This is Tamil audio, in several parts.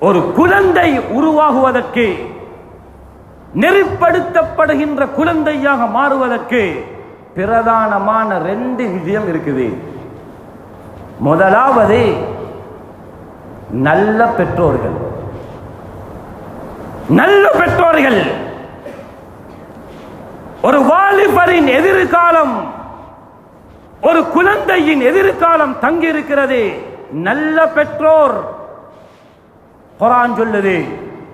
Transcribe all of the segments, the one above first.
ஒரு குழந்தை உருவாகுவதற்கு நெறிப்படுத்தப்படுகின்ற குழந்தையாக மாறுவதற்கு பிரதானமான ரெண்டு விஷயம் இருக்குது. முதலாவது நல்ல பெற்றோர்கள். நல்ல பெற்றோர்கள். ஒரு வாலிபரின் எதிர்காலம் ஒரு குழந்தையின் எதிர்காலம் தங்கியிருக்கிறது. நல்ல பெற்றோர். குரான் சொல்லுது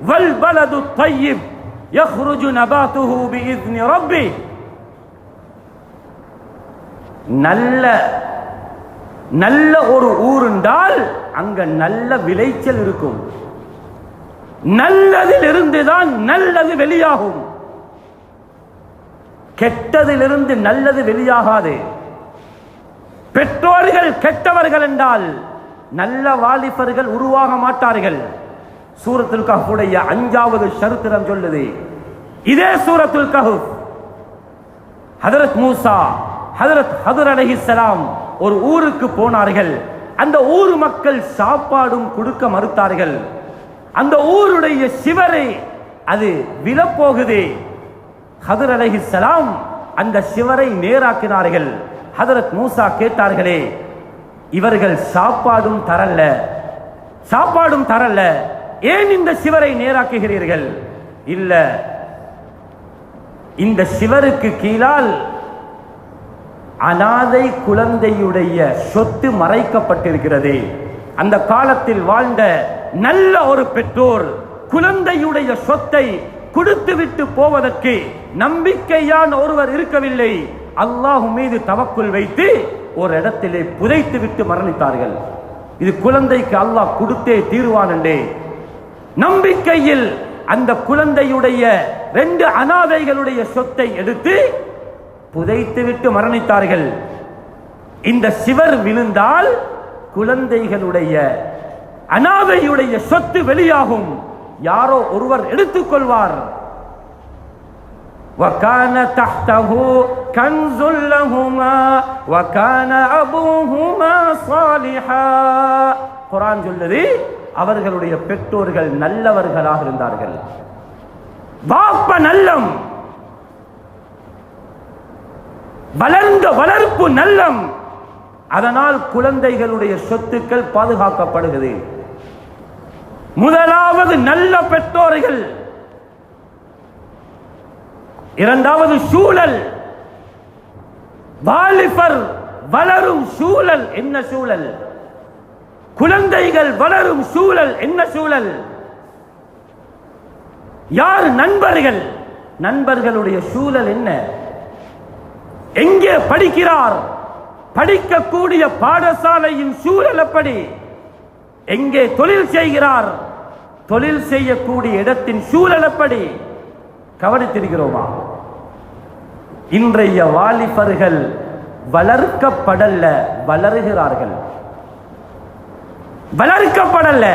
வல் பலது தையிப் யஹ்ருஜு நபாத்துஹு பிஇذن ரப்பி நல்ல நல்ல ஒரு ஊருண்டால் அங்க நல்ல விளைச்சல் இருக்கும் நல்லதில் இருந்துதான் நல்லது வெளியாகும் கெட்டதிலிருந்து நல்லது வெளியாகாது பெற்றோர்கள் கெட்டவர்கள் என்றால் நல்ல வாலிபர்கள் உருவாக மாட்டார்கள் சூரத்துல் கஹுடைய அஞ்சாவது சரித்திரம் சொல்லுது. இதே சூரத்துல் கஹு ஹதரத் மூசா ஹதரத் ஹதர் அலைஹிஸ்ஸலாம் ஒரு ஊருக்கு போனார்கள். அந்த ஊர் மக்கள் சாப்பாடும் கொடுக்க மறுத்தார்கள். அந்த ஊருடைய சிவரை அது விழப்போகுது. ஹதர் அலைஹிஸ்ஸலாம் அந்த சிவரை நேராக்கினார்கள். ஹதரத் மூசா கேட்டார்களே இவர்கள் சாப்பாடும் தரல சாப்பாடும் தரல ஏன் இந்த சிவரை நேராக்குகிறீர்கள்? இல்ல இந்த சிவருக்கு கீழால் அனாதை குழந்தையுடைய சொத்து மறைக்கப்பட்டிருக்கிறது. அந்த காலத்தில் வாழ்ந்த நல்ல ஒரு பெற்றோர் குழந்தையுடைய சொத்தை கொடுத்துவிட்டு போவதற்கு நம்பிக்கையான ஒருவர் இருக்கவில்லை. அல்லாஹ் மீது தவக்குள் வைத்து ஒரு இடத்திலே புதைத்து விட்டு மரணித்தார்கள். இது குழந்தைக்கு அல்லாஹ் கொடுத்தே தீர்வானண்டே நம்பிக்கையில் அந்த குழந்தையுடைய ரெண்டு அனாதைகளுடைய சொத்தை எடுத்து புதைத்து விட்டு மரணித்தார்கள் இந்த சிவர் விழுந்தால் குழந்தைகளுடைய அனாதையுடைய சொத்து வெளியாகும் யாரோ ஒருவர் எடுத்துக்கொள்வார் وكان تحته كنز لهما وكان أبوهما صالحا குரான் சொல்லுது அவர்களுடைய பெற்றோர்கள் நல்லவர்களாக இருந்தார்கள். வாப்ப நல்லம். வளர்ந்த வளர்ப்பு நல்லம். அதனால் குழந்தைகளுடைய சொத்துக்கள் பாதுகாக்கப்படுகிறது. முதலாவது நல்ல பெற்றோர்கள். இரண்டாவது சூழல். வாலிபர் வளரும் சூழல். என்ன சூழல்? குழந்தைகள் வளரும் சூழல் என்ன சூழல்? யார் நண்பர்கள்? நண்பர்களுடைய சூழல் என்ன? எங்கே படிக்கிறார்? படிக்கக்கூடிய பாடசாலையின் சூழல் எப்படி? எங்கே தொழில் செய்கிறார்? தொழில் செய்யக்கூடிய இடத்தின் சூழல் எப்படி? கவனித்திருக்கிறோமா? இன்றைய வாலிபர்கள் வளர்க்கப்படல்ல வளருகிறார்கள். வளர்க்கப்படலை.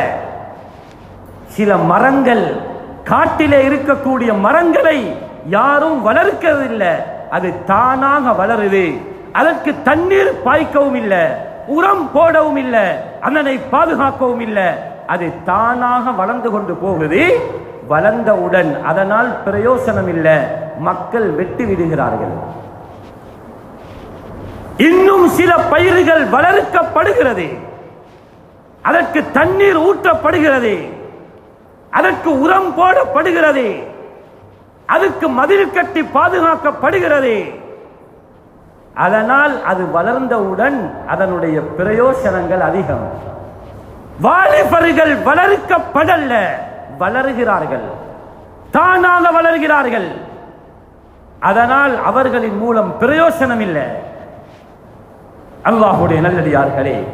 சில மரங்கள் காட்டிலே இருக்கக்கூடிய மரங்களை யாரும் வளர்க்கவில்லை. அது தானாக வளருது. அதற்கு தண்ணீர் பாய்க்கவும் இல்லை. உரம் போடவும் இல்லை. அதனை பாதுகாக்கவும் இல்லை. அது தானாக வளர்ந்து கொண்டு போகுது. வளர்ந்தவுடன் அதனால் பிரயோசனம் இல்லை. மக்கள் வெட்டி விடுகிறார்கள். இன்னும் சில பயிர்கள் வளர்க்கப்படுகிறது. அதற்கு தண்ணீர் ஊற்றப்படுகிறது. அதற்கு உரம் போடப்படுகிறது. அதுக்கு மதில் கட்டி பாதுகாக்கப்படுகிறது. அதனால் அது வளர்ந்தவுடன் அதனுடைய பிரயோசனங்கள் அதிகம். வாலிபர்கள் வளர்க்கப்படல்ல வளருகிறார்கள். தானாக வளர்கிறார்கள். அதனால் அவர்களின் மூலம் பிரயோசனம் இல்லை அல்லாஹுடைய நல்லடியார்களே